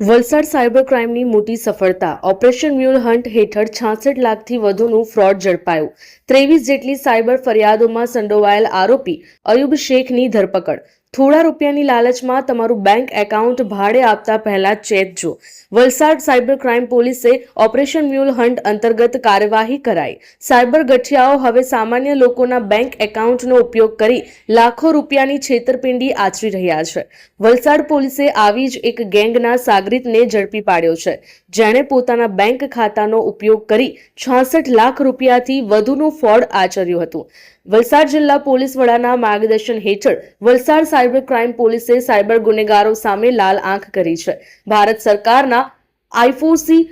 Valsad cyber ક્રાઇમની મોટી સફળતા. Operation mule hunt હેઠળ છાસઠ લાખથી વધુનું ફ્રોડ ઝડપાયું. ત્રેવીસ જેટલી સાયબર ફરિયાદોમાં સંડોવાયેલ આરોપી અયુબ શેખની ધરપકડ. થોડા રૂપિયાની લાલચમાં તમારું બેંક એકાઉન્ટ ભાડે આપતા પહેલા ચેતજો વલસાડ સાયબર ક્રાઇમ પોલીસે ઓપરેશન મ્યુલ હન્ટ અંતર્ગત કાર્યવાહી કરાઈ. સાયબર ગઠિયાઓ હવે સામાન્ય લોકોના બેંક એકાઉન્ટનો ઉપયોગ કરી લાખો રૂપિયાની છેતરપિંડી આચરી રહ્યા છે. વલસાડ પોલીસે આવી જ એક ગેંગના સાગરીતને ઝડપી પાડ્યો છે. જેણે પોતાના બેંક ખાતાનો ઉપયોગ કરી છાસઠ લાખ રૂપિયાથી વધુનું ફ્રોડ આચર્યું હતું. વલસાડ જિલ્લા પોલીસ વડાના માર્ગદર્શન હેઠળ વલસાડ સાયબર ક્રાઇમ પોલીસે સાયબર ગુનેગારો સામે લાલ આંખ કરી છે. ભારત સરકારના આઈફોસી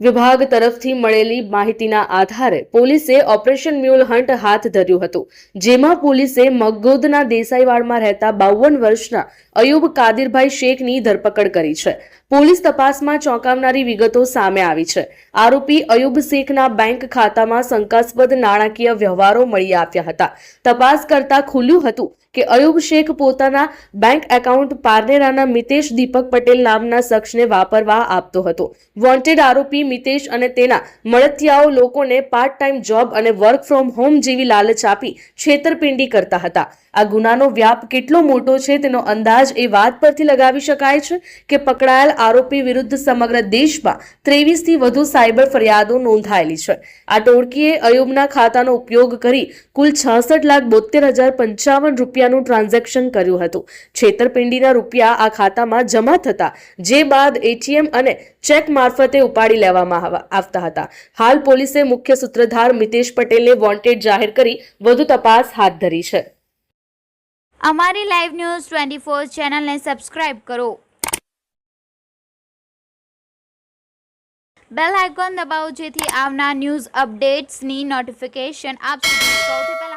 વિભાગ તરફથી મળેલી માહિતીના આધારે પોલીસે ઓપરેશન મ્યુલ હન્ટ હાથ ધર્યું હતું, જેમાં પોલીસે મગોદના દેસાઈવાડમાં રહેતા બાવન વર્ષના અયુબ કાદિરભાઈ શેખની ધરપકડ કરી છે. પોલીસ તપાસમાં ચોંકાવનારી વિગતો સામે આવી છે. આરોપી અયુબ શેખના બેંક ખાતામાં શંકાસ્પદ નાણાકીય વ્યવહારો મળી આવ્યા હતા. તપાસ કરતા ખુલ્યું હતું કે અયુબ શેખ પોતાના બેંક એકાઉન્ટ પારનેરાના મિતેશ દીપક પટેલ નામના શખ્સને વાપરવા આપતો હતો. વોન્ટેડ આરોપી મિતેશ અને તેના મળતિયાઓ લોકોને પાર્ટ ટાઈમ જોબ અને વર્ક ફ્રોમ હોમ જેવી લાલચ આપી છેતરપિંડી કરતા હતા. આ ગુનાનો વ્યાપ કેટલો મોટો છે તેનો અંદાજ એ વાત પરથી લગાવી શકાય છે કે પકડાયેલ આરોપી વિરુદ્ધ સમગ્ર દેશમાં ત્રેવીસથી વધુ સાયબર ફરિયાદો નોંધાયેલી છે. આ ટોળકીએ અયુબના ખાતાનો ઉપયોગ કરી કુલ છાસઠ લાખ બોતેર હજાર પંચાવન રૂપિયાનું ટ્રાન્ઝેક્શન કર્યું હતું. છેતરપિંડીના રૂપિયા આ ખાતામાં જમા થતા જે બાદ એટીએમ અને ચેક મારફતે ઉપાડી લેવામાં આવતા હતા. હાલ પોલીસે મુખ્ય સૂત્રધાર મિતેશ પટેલને વોન્ટેડ જાહેર કરી વધુ તપાસ હાથ ધરી છે. અમારી લાઈવ ન્યૂઝ ટ્વેન્ટી ફોર ચેનલને સબસ્ક્રાઇબ કરો. બેલ આઇકોન દબાવો જેથી આવનાર ન્યૂઝ અપડેટ્સની નોટિફિકેશન આપ સુધી સૌથી પહેલા